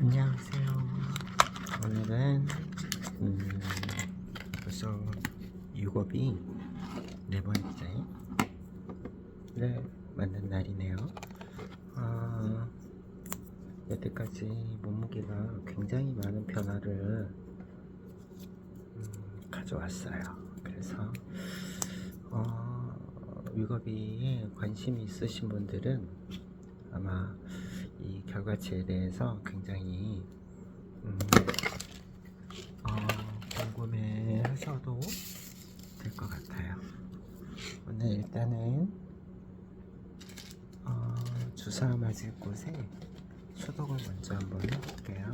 안녕하세요. 오늘은 음, 벌써 6업이 네 번째를 만든 날이네요. 아, 여태까지 몸무게가 굉장히 많은 변화를 음, 가져왔어요. 그래서 어, 위거비에 관심이 있으신 분들은 아마 이 결과치에 대해서 굉장히 음, 어, 궁금해 하셔도 될 것 같아요. 오늘 일단은 어, 주사 맞을 곳에 소독을 먼저 한번 해볼게요.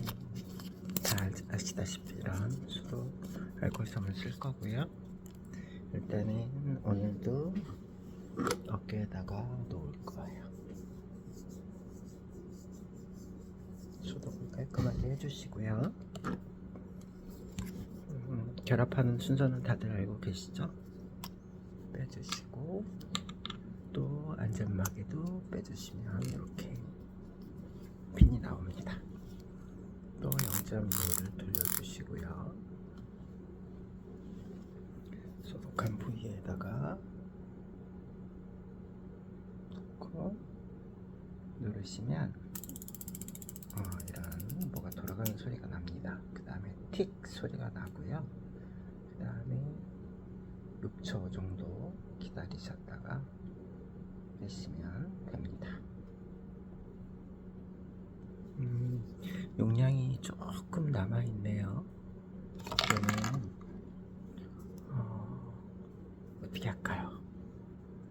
음, 잘 아시다시피 이런 소독 알코올성을 쓸 거고요. 일단은 오늘도 어깨에다가 놓을 거예요. 소독을 깔끔하게 해주시고요. 음, 결합하는 순서는 다들 알고 계시죠? 빼주시고 또 안전막에도 빼주시면 이렇게 핀이 나옵니다. 또 0.5를 돌려주시고요. 소독한 부위에다가 놓고 누르시면 어, 이런 뭐가 돌아가는 소리가 납니다. 그 다음에 틱 소리가 나고요. 그 다음에 6초 정도 기다리셨다가 내시면 됩니다. 음, 용량이 조금 남아 있네요. 그러면 어, 어떻게 할까요?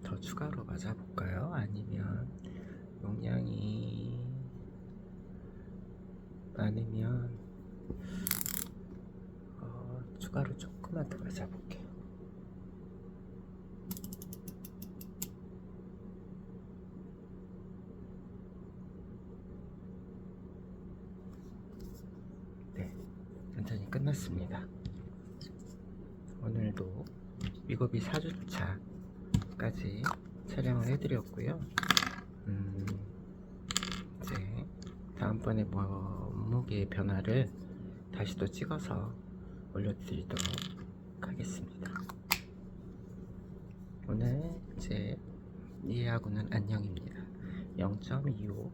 더 추가로 맞아볼까요? 아니면 용량이 많으면 어, 추가로 조금만 더 맞아볼게요. 네, 완전히 끝났습니다. 오늘도 위거비 4주차 까지 촬영을 해드렸고요. 음, 이제 다음번에 몸무게 변화를 다시 또 찍어서 올려드리도록 하겠습니다. 오늘 이제 이해하고는 안녕입니다. 0.25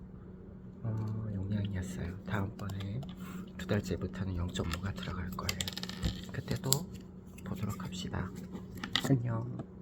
어, 용량이었어요. 다음번에 두 달째부터는 0.5가 들어갈 거예요. 그때도 보도록 합시다. 안녕.